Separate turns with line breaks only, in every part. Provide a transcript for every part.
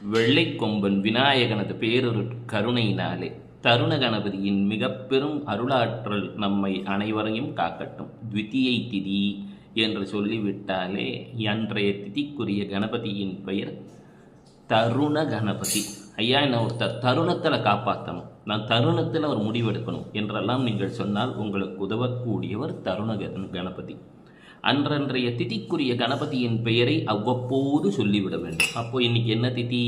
வெள்ளை கொம்பன் விநாயகனது பேரொரு கருணையினாலே தருண கணபதியின் மிக பெரும் அருளாற்றல் நம்மை அனைவரையும் காக்கட்டும். த்விதியை திதி என்று சொல்லிவிட்டாலே அன்றைய திதிக்குரிய கணபதியின் பெயர் தருண கணபதி. ஐயா என்ன ஒருத்தர் தருணத்தில் காப்பாற்றணும் நான் தருணத்தில் ஒரு முடிவெடுக்கணும் என்றெல்லாம் நீங்கள் சொன்னால் உங்களுக்கு உதவக்கூடியவர் தருண கணபதி. அன்றன்றைய திதிக்குரிய கணபதியின் பெயரை அவ்வப்போது சொல்லிவிட வேண்டும். அப்போ இன்னைக்கு என்ன திதி?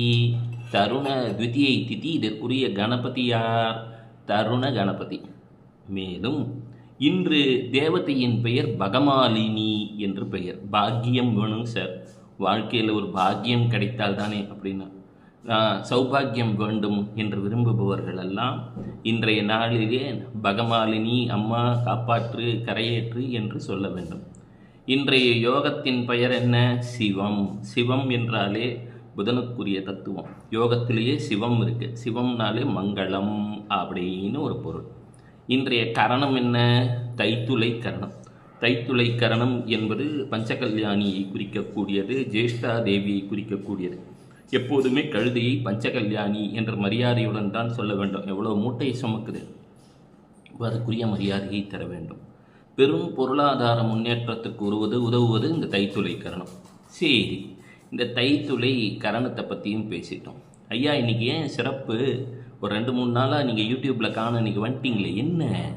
தருண த்விதியை திதி இதற்குரிய கணபதி யார்? தருண கணபதி. மேலும் இன்று தேவதையின் பெயர் பகமாலினி என்று பெயர். பாக்கியம் வேணும் சார் வாழ்க்கையில் ஒரு பாக்கியம் கிடைத்தால் தானே அப்படின்னா. சௌபாகியம் வேண்டும் என்று விரும்புபவர்கள் எல்லாம் இன்றைய நாளிலே பகமாலினி அம்மா காப்பாற்று கரையேற்று என்று சொல்ல வேண்டும். இன்றைய யோகத்தின் பெயர் என்ன? சிவம். சிவம் என்றாலே புதனுக்குரிய தத்துவம். யோகத்திலேயே சிவம் இருக்கு. சிவம்னாலே மங்களம் அப்படின்னு ஒரு பொருள். இன்றைய கரணம் என்ன? தைத்துளை கரணம். தைத்துளை கரணம் என்பது பஞ்சகல்யாணியை குறிக்கக்கூடியது ஜேஷ்டா தேவியை குறிக்கக்கூடியது. எப்போதுமே கழுதையை பஞ்சகல்யாணி என்ற மரியாதையுடன் தான் சொல்ல வேண்டும். எவ்வளோ மூட்டையை சுமக்குது. அப்ப அதுக்குரிய மரியாதையை தர வேண்டும். பெரும் பொருளாதார முன்னேற்றத்துக்கு உருவது உதவுவது இந்த தைத்துளை கரணம். சரி இந்த தைத்துளை கரணத்தை பற்றியும் பேசிட்டோம். ஐயா இன்னைக்கு ஏன் சிறப்பு? ஒரு ரெண்டு மூணு நாளாக நீங்கள் யூடியூப்பில் காண இன்றைக்கி வந்துட்டீங்களே என்ன?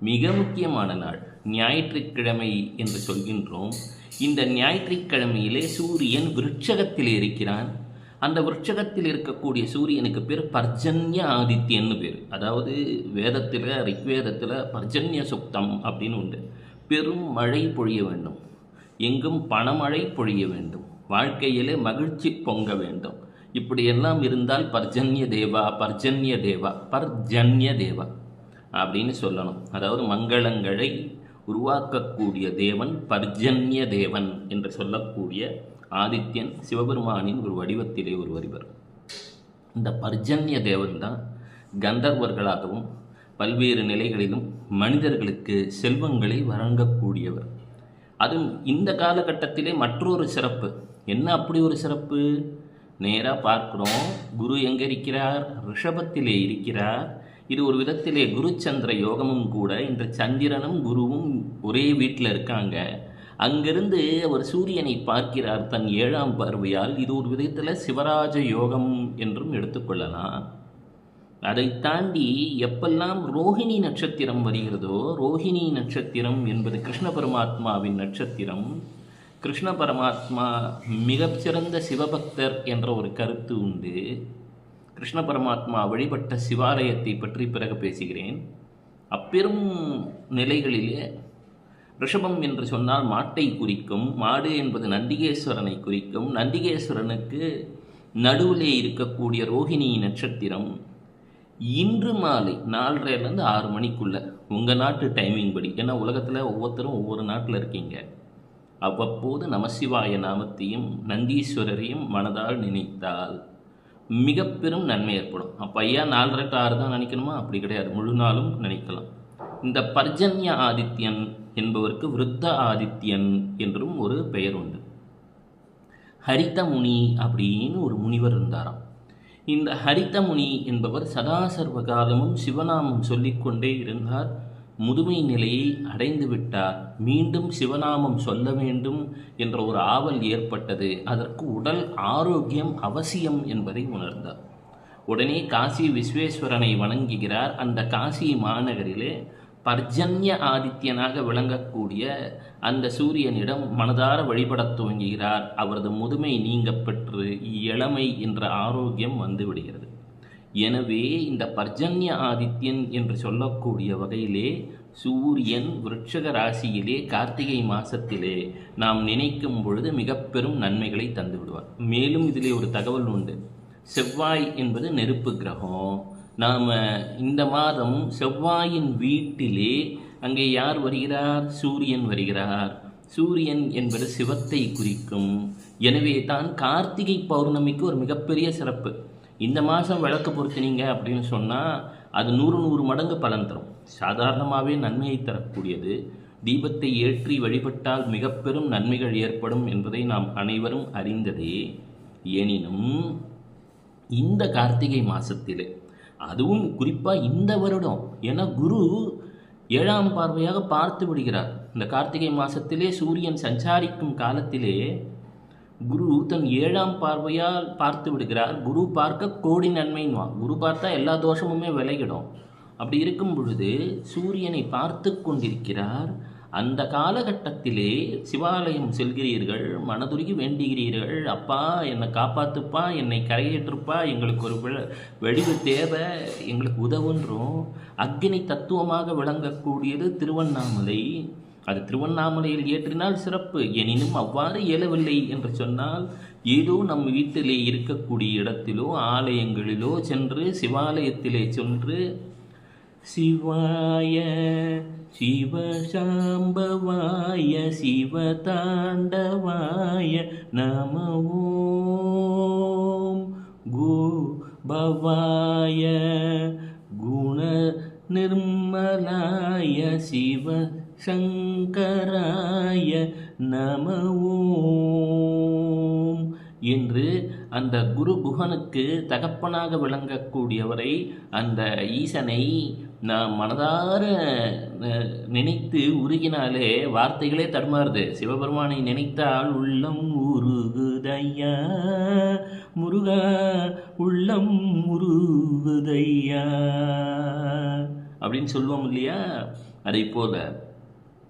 மிக முக்கியமான நாள். ஞாயிற்றுக்கிழமை என்று சொல்கின்றோம். இந்த ஞாயிற்றுக்கிழமையிலே சூரியன் விருட்சகத்தில் இருக்கிறான். அந்த விருட்சகத்தில் இருக்கக்கூடிய சூரியனுக்கு பேர் பர்ஜன்ய ஆதித்யன்னு பேர். அதாவது வேதத்தில் ரிக்வேதத்தில் பர்ஜன்ய சுக்தம் அப்படின்னு உண்டு. பெரும் மழை பொழிய வேண்டும். எங்கும் பணமழை பொழிய வேண்டும். வாழ்க்கையிலே மகிழ்ச்சி பொங்க வேண்டும். இப்படியெல்லாம் இருந்தால் பர்ஜன்ய தேவா பர்ஜன்ய தேவா பர்ஜன்ய தேவா அப்படின்னு சொல்லணும். அதாவது மங்களங்களை உருவாக்கக்கூடிய தேவன் பர்ஜன்ய தேவன் என்று சொல்லக்கூடிய ஆதித்யன் சிவபெருமானின் ஒரு வடிவத்திலே ஒரு வரிவர் இந்த பர்ஜன்ய தேவன் தான் கந்தர்வர்களாகவும் பல்வேறு நிலைகளிலும் மனிதர்களுக்கு செல்வங்களை வழங்கக்கூடியவர். அதுவும் இந்த காலகட்டத்திலே மற்றொரு சிறப்பு. என்ன அப்படி ஒரு சிறப்பு? நேராக பார்க்குறோம். குரு எங்கே இருக்கிறார்? ரிஷபத்திலே இருக்கிறார். இது ஒரு விதத்திலே குரு சந்திர யோகமும் கூட. இந்த சந்திரனும் குருவும் ஒரே வீட்டில் இருக்காங்க. அங்கிருந்து அவர் சூரியனை பார்க்கிறார் தன் ஏழாம் பார்வையால். இது ஒரு விதத்தில் சிவராஜ யோகம் என்றும் எடுத்துக்கொள்ளலாம் அதை தாண்டி எப்பெல்லாம் ரோஹிணி நட்சத்திரம் வருகிறதோ ரோஹிணி நட்சத்திரம் என்பது கிருஷ்ண பரமாத்மாவின் நட்சத்திரம். கிருஷ்ண பரமாத்மா மிகச்சிறந்த சிவபக்தர் என்ற ஒரு கருத்து உண்டு. கிருஷ்ண பரமாத்மா வழிபட்ட சிவாலயத்தை பற்றி பிறகு பேசுகிறேன். அப்பெரும் நிலைகளிலே ரிஷபம் என்று சொன்னால் மாட்டை குறிக்கும் மாடு என்பது நந்திகேஸ்வரனை குறிக்கும். நந்திகேஸ்வரனுக்கு நடுவிலே இருக்கக்கூடிய ரோஹிணி நட்சத்திரம் இன்று மாலை நாலரைலேருந்து ஆறு மணிக்குள்ள உங்கள் நாட்டு டைமிங் படி. ஏன்னா உலகத்தில் ஒவ்வொருத்தரும் ஒவ்வொரு நாட்டில் இருக்கீங்க. அவ்வப்போது நமசிவாய நாமத்தையும் நந்தீஸ்வரரையும் மனதால் நினைத்தால் மிக பெரும் நன்மை ஏற்படும். அப்போ ஐயா நாலரை டு ஆறு தான் நினைக்கணுமா? அப்படி கிடையாது. முழு நாளும் நினைக்கலாம். இந்த பர்ஜன்ய ஆதித்யன் என்பவருக்கு விருத்த ஆதித்யன் என்றும் ஒரு பெயர் உண்டு. ஹரிதமுனி அப்படின்னு ஒரு முனிவர் இருந்தாராம். இந்த ஹரிதமுனி என்பவர் சதாசர்வ காலமும் சிவநாமம் சொல்லிக்கொண்டே இருந்தார். முதுமை நிலையை அடைந்து விட்டார். மீண்டும் சிவநாமம் சொல்ல வேண்டும் என்ற ஒரு ஆவல் ஏற்பட்டது. அதற்கு உடல் ஆரோக்கியம் அவசியம் என்பதை உணர்ந்தார். உடனே காசி விஸ்வேஸ்வரனை வணங்குகிறார். அந்த காசி மாநகரிலே பர்ஜன்ய ஆதித்யனாக விளங்கக்கூடிய அந்த சூரியனிடம் மனதார வழிபடத் துவங்குகிறார். அவரது முதுமை நீங்க பெற்று இளமை என்ற ஆரோக்கியம் வந்துவிடுகிறது எனவே இந்த பர்ஜன்ய ஆதித்யன் என்று சொல்லக்கூடிய வகையிலே சூரியன் விருட்சக ராசியிலே கார்த்திகை மாசத்திலே நாம் நினைக்கும் பொழுது மிக பெரும் நன்மைகளை தந்து விடுவார் மேலும் இதிலே ஒரு தகவல் உண்டு. செவ்வாய் என்பது நெருப்பு கிரகம். நாம் இந்த மாதம் செவ்வாயின் வீட்டிலே அங்கே யார் வருகிறார்? சூரியன் வருகிறார். சூரியன் என்பது சிவத்தை குறிக்கும். எனவே தான் கார்த்திகை பௌர்ணமிக்கு ஒரு மிகப்பெரிய சிறப்பு. இந்த மாதம் விளக்கு பொருத்தினீங்க அப்படின்னு சொன்னால் அது நூறு நூறு மடங்கு பலன் தரும். சாதாரணமாகவே நன்மையை தரக்கூடியது. தீபத்தை ஏற்றி வழிபட்டால் மிக பெரும் நன்மைகள் ஏற்படும் என்பதை நாம் அனைவரும் அறிந்ததே. எனினும் இந்த கார்த்திகை மாதத்திலே அதுவும் குறிப்பாக இந்த வருடம். ஏன்னா குரு ஏழாம் பார்வையாக பார்த்து விடுகிறார். இந்த கார்த்திகை மாதத்திலே சூரியன் சஞ்சாரிக்கும் காலத்திலே குரு தன் ஏழாம் பார்வையால் பார்த்து விடுகிறார். குரு பார்க்க கோடி நன்மைன்னுவான். குரு பார்த்தா எல்லா தோஷமுமே விலகிடும். அப்படி இருக்கும் பொழுது சூரியனை பார்த்து கொண்டிருக்கிறார். அந்த காலகட்டத்திலே சிவாலயம் செல்கிறீர்கள் மனதுருகி வேண்டுகிறீர்கள். அப்பா என்னை காப்பாத்துப்பா என்னை கரையேற்றுப்பா எங்களுக்கு ஒரு வெ- வெடிவு தேவை எங்களுக்கு உதவுன்றோம். அக்னி தத்துவமாக விளங்கக்கூடியது திருவண்ணாமலை. அது திருவண்ணாமலையில் ஏற்றினால் சிறப்பு. எனினும் அவ்வாறு இயலவில்லை என்று சொன்னால் ஏதோ நம் வீட்டிலே இருக்கக்கூடிய இடத்திலோ ஆலயங்களிலோ சென்று சிவாலயத்திலே சென்று சிவாய சிவசாம்பவாய சிவதாண்டவாய நம ஓம் கோபவாய குண நிர்மலாய சிவ சங்கராய நம என்று அந்த குரு குகனுக்கு தகப்பனாக விளங்கக்கூடியவரை அந்த ஈசனை நான் மனதார நினைத்து உருகினாலே வார்த்தைகளே தடுமாறுது. சிவபெருமானை நினைத்தால் உள்ளம் உருகுதையா? முருகா உள்ளம் உருகுதையா? அப்படின்னு சொல்லுவோம் இல்லையா? அதை போல.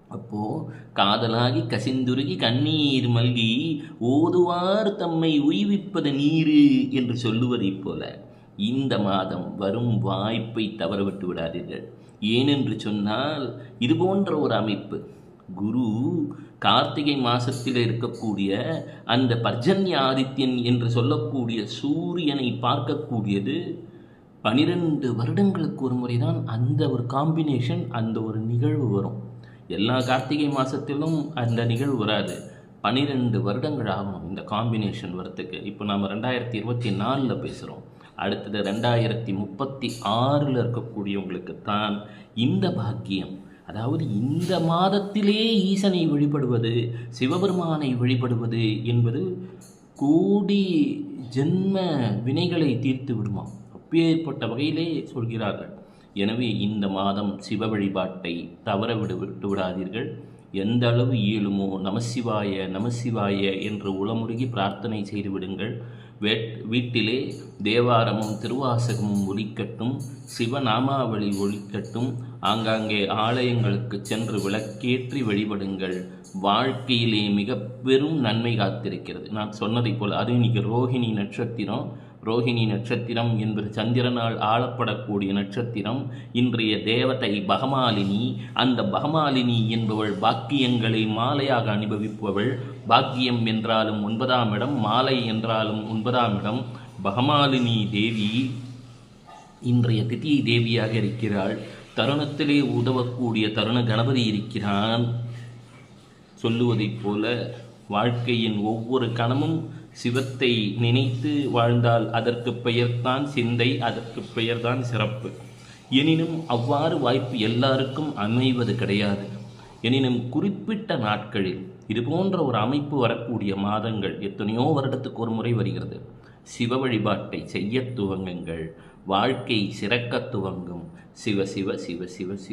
அப்போ காதலாகி கசிந்துருகி கண்ணீர் மல்கி ஓதுவார் தம்மை உய்விப்பது நீரு என்று சொல்லுவதைப் போல. இந்த மாதம் வரும் வாய்ப்பை தவறவிட்டு விடாதீர்கள். ஏனென்று சொன்னால் இது போன்ற ஒரு அமைப்பு குரு கார்த்திகை மாசத்தில் இருக்கக்கூடிய அந்த பர்ஜன்ய ஆதித்யன் என்று சொல்லக்கூடிய சூரியனை பார்க்கக்கூடியது பனிரெண்டு வருடங்களுக்கு ஒரு முறை தான் அந்த ஒரு காம்பினேஷன் அந்த ஒரு நிகழ்வு வரும். எல்லா கார்த்திகை மாதத்திலும் அந்த நிகழ்வு வராது. பன்னிரெண்டு வருடங்கள் ஆகும் இந்த காம்பினேஷன் வரத்துக்கு இப்போ நம்ம ரெண்டாயிரத்தி இருபத்தி நாலில் பேசுகிறோம் அடுத்தது ரெண்டாயிரத்தி முப்பத்தி ஆறில் இருக்கக்கூடியவங்களுக்கு தான் இந்த பாக்கியம். அதாவது இந்த மாதத்திலே ஈசனை வழிபடுவது சிவபெருமானை வழிபடுவது என்பது கோடி ஜென்ம வினைகளை தீர்த்து விடுமா அப்பேற்பட்ட வகையிலே சொல்கிறார்கள். எனவே இந்த மாதம் சிவ வழிபாட்டை தவற விடு விட்டு விடாதீர்கள். எந்த அளவு இயலுமோ நமசிவாய நமசிவாய என்று உளமுருகி பிரார்த்தனை செய்து விடுங்கள். வீட்டிலே தேவாரமும் திருவாசகமும் ஒலிக்கட்டும் சிவநாமாவளி ஒழிக்கட்டும் ஆங்காங்கே ஆலயங்களுக்கு சென்று விளக்கேற்றி வழிபடுங்கள். வாழ்க்கையிலே மிக பெரும் நன்மை காத்திருக்கிறது. நான் சொன்னதைப் போல் அது இன்னைக்கு ரோஹிணி நட்சத்திரம் ரோஹிணி நட்சத்திரம் என்பது சந்திரனால் ஆளப்படக்கூடிய நட்சத்திரம். இன்றைய தேவதை பகமாலினி. அந்த பகமாலினி என்பவள் பாக்கியங்களை மாலையாக அனுபவிப்பவள். பாக்கியம் என்றாலும் ஒன்பதாம் இடம் மாலை என்றாலும் ஒன்பதாம் இடம். பகமாலினி தேவி இன்றைய திதி தேவியாக இருக்கிறாள். தருணத்திலே உதவக்கூடிய தருண கணபதி இருக்கிறான். சொல்லுவதைப் போல வாழ்க்கையின் ஒவ்வொரு கணமும் சிவத்தை நினைத்து வாழ்ந்தால் அதற்கு பெயர்தான் சிந்தை அதற்கு பெயர்தான் சிறப்பு. எனினும் அவ்வாறு வாய்ப்பு எல்லாருக்கும் அமைவது கிடையாது. எனினும் குறிப்பிட்ட நாட்களில் இதுபோன்ற ஒரு அமைப்பு வரக்கூடிய மாதங்கள் எத்தனையோ வருடத்துக்கு ஒரு முறை வருகிறது. சிவ வழிபாட்டை செய்ய துவங்குங்கள் வாழ்க்கை சிறக்க துவங்கும். சிவ சிவ சிவ சிவ சிவ